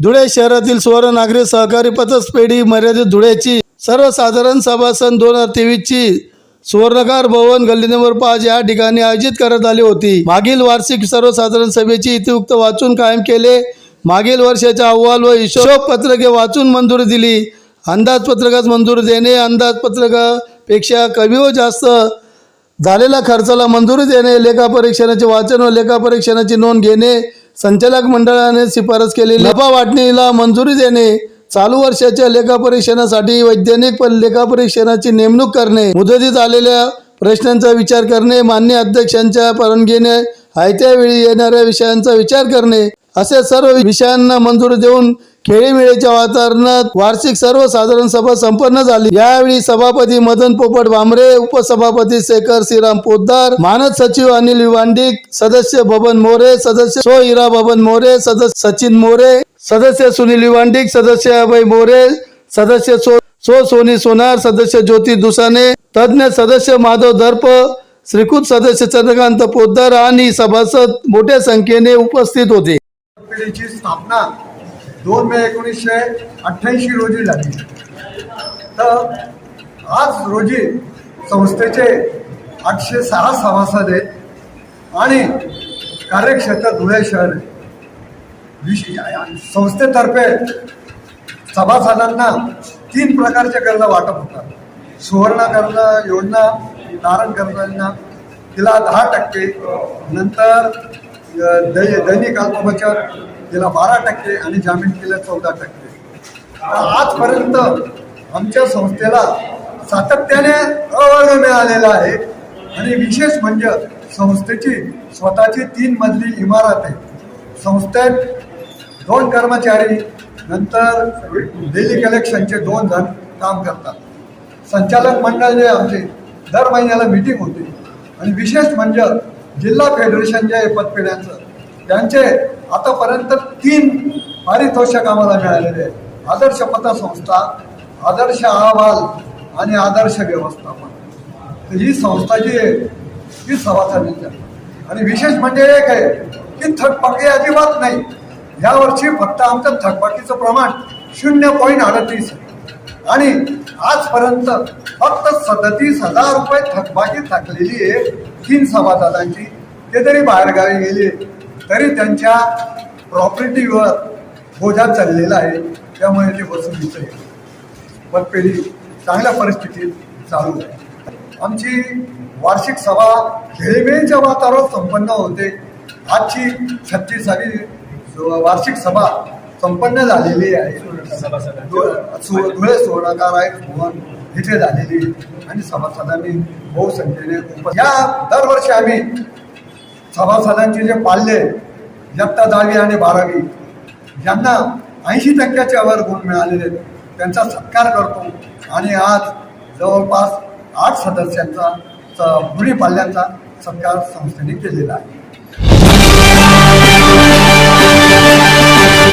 धुळे शहरातील सुवर्ण नागरी सहकारी पतसपेढी मर्यादित धुळेची सर्वसाधारण सभा सन दोन हजार तेवीसची सुवर्णकार भवन गल्ली नंबर पाच या ठिकाणी आयोजित करण्यात आली होती. मागील वार्षिक सर्वसाधारण सभेची इतिवृत्त वाचून कायम केले. मागील वर्षाचा अहवाल व हिशोब पत्रके वाचून मंजुरी दिली. अंदाजपत्रकास मंजुरी देणे अंदाजपत्रकापेक्षा कमी व जास्त झालेल्या खर्चाला मंजुरी देणे लेखापरीक्षणाचे वाचन व लेखापरीक्षणाची नोंद घेणे संचालक मंडळाने शिफारस केली नफा वाटणीला मंजुरी देणे चालू वर्षाच्या लेखापरीक्षणासाठी वैज्ञानिक लेखापरीक्षणाची नेमणूक करणे मुदतीत आलेल्या प्रश्नांचा विचार करणे मान्य अध्यक्षांच्या परवानगीने आयत्या वेळी येणाऱ्या विषयांचा विचार करणे असे सर्व विषयांना मंजुरी देऊन खेळीमेळीच्या वातावरणात वार्षिक सर्वसाधारण सभा संपन्न झाली. यावेळी सभापती मदन पोपट भामरे उपसभापती शेखर श्रीराम पोद्दार मानद सचिव अनिल विवांडिक सदस्य बबन मोरे सदस्य सो हिरा बबन मोरे सदस्य सचिन मोरे सदस्य सुनील विवांडिक सदस्य अभय मोरे सदस्य सो सो सोनी सोनार सदस्य ज्योती दुसाने तज्ज्ञ सदस्य माधव दर्प श्रीकृत सदस्य चंद्रकांत पोद्दार आणि सभासद मोठ्या संख्येने उपस्थित होते. स्थापना दोन मे एकोणीसशे अठ्ठ्याऐंशी रोजी झाली तर आज रोजी संस्थेचे आठशे सहा सभासद आहेत आणि कार्यक्षेत्र धुळे शहर आहे. विश- संस्थेतर्फे सभासदांना तीन प्रकारच्या कर्ज वाटप होतात सुवर्ण कर्ज योजना तारण कर्जांना तिला दहा टक्के नंतर दै- दैनिक अल्पबचत तिला बारा टक्के आणि जामीन केलं चौदा टक्के. आजपर्यंत आमच्या संस्थेला सातत्याने अवर्ग मिळालेला आहे आणि विशेष म्हणजे संस्थेची स्वतःची तीन मजली इमारत आहे. संस्थेत दोन कर्मचारी नंतर डेली कलेक्शनचे दोन जण काम करतात. संचालक मंडळ जे आमचे दर महिन्याला मिटिंग होते. आणि विशेष म्हणजे जिल्हा फेडरेशन जे आहे पतपेढ्यांचं त्यांचे आतापर्यंत तीन पारितोषिक आम्हाला मिळालेले आहेत. आदर्श पतसंस्था आदर्श अहवाल आणि आदर्श व्यवस्थापन. तर ही संस्था जी आहे ती सभासदांची आणि विशेष म्हणजे एक आहे की थकबाकी अजिबात नाही. यावर्षी फक्त आमचं थकबाकीचं प्रमाण शून्य पॉईंट अडतीस आणि आजपर्यंत फक्त सदतीस हजार रुपये थकबाकी थकलेली आहे तीन सभासदांची ते तरी बाहेरगावी गेली तरी त्यांच्या प्रॉपर्टीवर बोजा चाललेला आहे. त्यामुळे ते बसून दिसत पण पेढी चांगल्या परिस्थितीत चालू आहे. आमची वार्षिक सभा खेळीमेळीच्या वातावरणात संपन्न होते. आजची छत्तीसावी वार्षिक सभा संपन्न झालेली आहे. धुळे सुवर्णकार आहे भुवन इथे झालेली. आणि सभासदांनी बहुसंख्येने या दरवर्षी आम्ही सभासदांचे जे पाल्य इयत्ता दहावी आणि बारावी ज्यांना ऐंशी टक्क्याच्या वर गुण मिळालेले आहेत, त्यांचा सत्कार करतो आणि आज जवळपास आठ सदस्यांचा मुली पाल्यांचा सत्कार संस्थेने केलेला आहे.